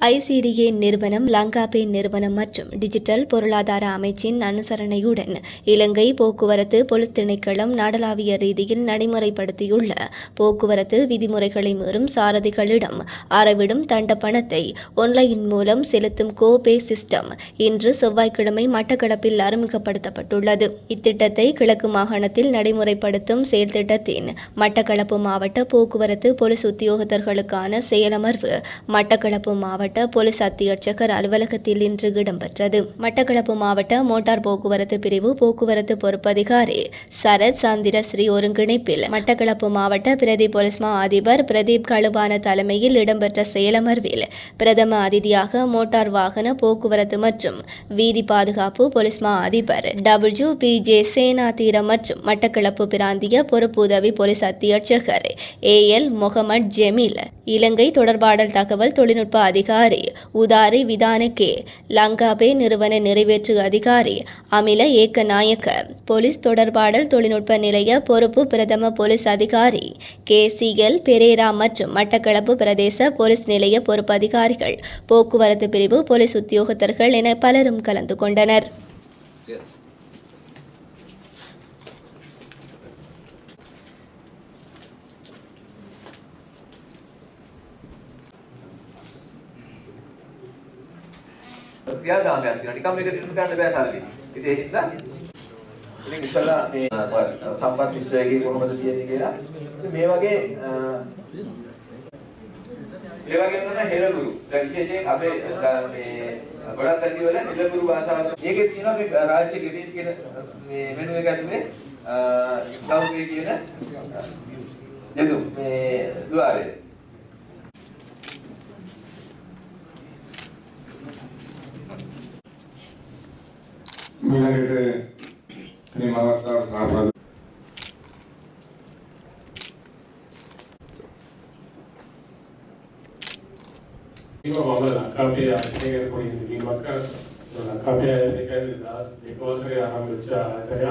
ஐசிடிஏ நிறுவனம் லங்காபே நிறுவனம் மற்றும் டிஜிட்டல் பொருளாதார அமைச்சின் அனுசரணையுடன் இலங்கை போக்குவரத்து பொலிஸ் திணைக்களம் நாடளாவிய ரீதியில் நடைமுறைப்படுத்தியுள்ள போக்குவரத்து விதிமுறைகளை மீறும் சாரதிகளிடம் அறவிடும் தண்ட பணத்தை ஒன்லைன் மூலம் செலுத்தும் கோபே சிஸ்டம் இன்று செவ்வாய்க்கிழமை மட்டக்களப்பில் அறிமுகப்படுத்தப்பட்டுள்ளது. இத்திட்டத்தை கிழக்கு மாகாணத்தில் நடைமுறைப்படுத்தும் செயல்திட்டத்தின் மட்டக்களப்பு மாவட்ட போக்குவரத்து பொலிஸ் உத்தியோகத்தர்களுக்கான செயலமர்வு மட்டக்களப்பு மாவட்ட போலீஸ் அத்தியட்சகர் அலுவலகத்தில் இன்று இடம்பெற்றது. மட்டக்களப்பு மாவட்ட மோட்டார் போக்குவரத்து பிரிவு போக்குவரத்து பொறுப்பதிகாரி சரத் சந்திர ஸ்ரீ ஒருங்கிணைப்பில் மட்டக்களப்பு மாவட்ட பிரதி போலீஸ் மா அதிபர் பிரதீப் கழுவான தலைமையில் இடம்பெற்ற செயலமர்வில் பிரதம அதிதியாக மோட்டார் வாகன போக்குவரத்து மற்றும் வீதி பாதுகாப்பு போலீஸ் மா அதிபர் டபிள்யூ பி ஜே சேனாதீரம் மற்றும் மட்டக்களப்பு பிராந்திய பொறுப்பு உதவி போலீஸ் அத்தியட்சகர் ஏ எல் முகமது ஜெமீல் இலங்கை தொடர்பாடல் தகவல் தொழில்நுட்ப அதிகாரி உதாரி விதானகே லங்காபே நிறுவன நிறைவேற்று அதிகாரி அமில ஏக்கநாயக்க. போலீஸ் தொடர்பாடல் தொழில்நுட்ப நிலைய பொறுப்பு பிரதம போலீஸ் அதிகாரி கே சி எல் பெரேரா மற்றும் மட்டக்களப்பு பிரதேச போலீஸ் நிலைய பொறுப்பு அதிகாரிகள். போக்குவரத்து பிரிவு போலீஸ் உத்தியோகத்தர்கள் என பலரும் கலந்து கொண்டனர். ක්‍රියාදාමයක් තියෙනවා. නිකන් මේක රිටර්න් කරන්න බෑ සල්ලි. ඉතින් ඒ හින්දා ඉතින් ඉස්සලා මේ සම්පත් විශ්වයේ කොහොමද තියෙන්නේ කියලා. ඉතින් මේ වගේ අ, ඒ වගේම තමයි හෙළගුරු. දැන් විශේෂයෙන් අපේ ද- මේ ගොඩක් පැතිවල හෙළගුරු භාෂාව. ඒකේ තියෙනවා මේ රාජ්‍ය ගෙවීම් කියන මේ මෙනු එක ඇතුලේ ගෞරවය කියන යදු මේ ద్వාරය. ఎలాగైతే శ్రీ మహారాష్ట్ర సాధారణ ಲಂಕಾಪೆ ಆಚೆಗೆ ಕೊಡಿದ್ದು ಈ ಮಕ್ಕಳ ಲಂಕಾಪೆ ಆಚೆಗೆ ಜಾಸ್ತಿ ದೇವಸ್ಥಾನ ಆರಂಭಿಸ ಆಚಾರ್ಯ